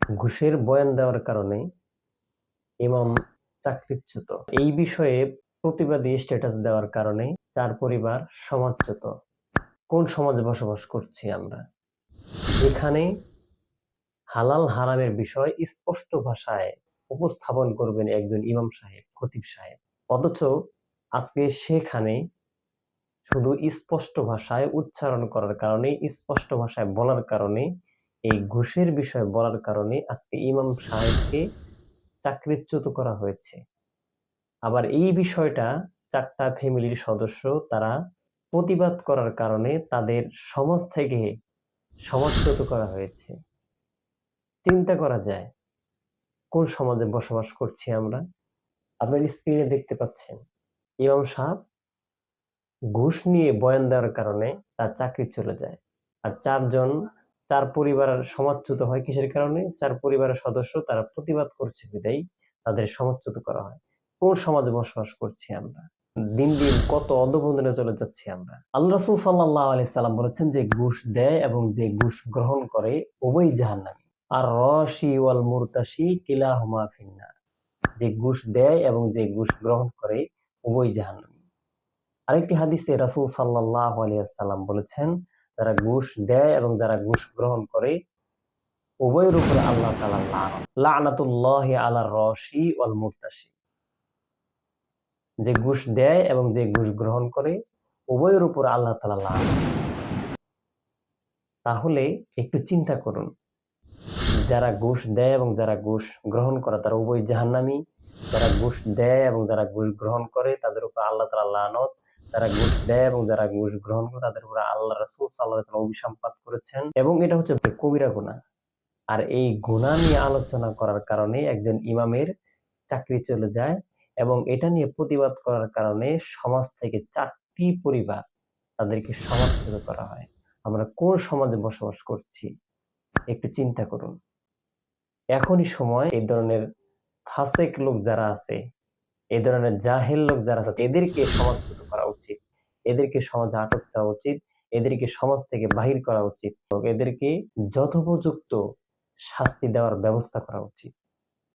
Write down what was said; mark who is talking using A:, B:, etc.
A: ঘুষের বয়ান দেওয়ার কারণে ইমাম চাকরিচ্যুত। এই বিষয়ে প্রতিবাদী স্ট্যাটাস দেওয়ার কারণে চার পরিবার সমাজচ্যুত। কোন সমাজে বসবাস করছি আমরা? এখানে হালাল হারামের বিষয় স্পষ্ট ভাষায় উপস্থাপন করবেন একজন ইমাম সাহেব, খতিব সাহেব। অথচ আজকে সেখানে শুধু স্পষ্ট ভাষায় উচ্চারণ করার কারণে স্পষ্ট ভাষায় বলার কারণে এই ঘুষের বিষয় বলার কারণে আজকে ইমাম সাহেবকে চাকরিচ্যুত করা হয়েছে। আবার এই বিষয়টা চারটা ফ্যামিলির সদস্য তারা প্রতিবাদ করার কারণে তাদের সমাজ থেকে সমাজচ্যুত করা হয়েছে। চিন্তা করা যায়, কোন সমাজে বসবাস করছি আমরা? আপনার স্ক্রিনে দেখতে পাচ্ছেন, ইমাম সাহেব ঘুষ নিয়ে বয়ান দেওয়ার কারণে তার চাকরি চলে যায়। আর চারজন, চার পরিবারের সমাজচ্যুত হয় কিসের কারণে? চার পরিবারের সদস্য তারা প্রতিবাদ করছে বিদায়, তাদের সমাজচ্যুত করা হয়। কোন সমাজে বসবাস করছি আমরা? দিন দিন কত অধবন্ধনে চলে যাচ্ছি আমরা। আল্লাহ রসুল সাল্লাহ আলি সাল্লাম বলেছেন যে ঘুষ দেয় এবং যে ঘুষ গ্রহণ করে উভয় জাহান্নামী। আর রশি ওয়াল মুরতাসি কিলা হুমা ফিন্না যে ঘুষ দেয় এবং যে ঘুষ গ্রহণ করে উভয় জাহান্নামী। আরেকটি হাদিসে রাসুল সাল্লাহ আলিয়াল্লাম বলেছেন, যারা ঘুষ দেয় এবং যারা ঘুষ গ্রহণ করে, উভয়ের উপরে আল্লাহ তালা লানাতুল্লাহ আলা রশি ওয়াল মুরতাসি যে ঘুষ দেয় এবং যে ঘুষ গ্রহণ করে, উভয়ের উপর আল্লাহ তালা লান তাহলে একটু চিন্তা করুন। যারা ঘুষ দেয় এবং যারা ঘুষ গ্রহণ করে, তারা উভয় জাহান্নামি। যারা ঘুষ দেয় এবং যারা ঘুষ গ্রহণ করে, তাদের উপর আল্লাহ তালা লানত। যারা ঘুষ দেয় এবং যারা ঘুষ গ্রহণ করে তাদের উপরে আল্লাহ রসুল সাল্লাহ অভিসম্পাত করেছেন এবং এটা হচ্ছে কবিরা গুণা আর এই গুণা নিয়ে আলোচনা করার কারণে একজন ইমামের চাকরি চলে যায় এবং এটা নিয়ে প্রতিবাদ করার কারণে সমাজ থেকে চারটি পরিবার তাদেরকে সমাজচ্যুত করা হয়। আমরা কোন সমাজে বসবাস করছি একটু চিন্তা করুন। এখনই সময় এই ধরনের ফাসেক লোক যারা আছে, এই ধরনের জাহেল লোক যারা আছে, এদেরকে সমাজচ্যুত করা এদেরকে সমাজে আটক দেওয়া উচিত, এদেরকে সমাজ থেকে বাহির করা উচিত এদেরকে যথোপযুক্ত শাস্তি দেওয়ার ব্যবস্থা করা উচিত।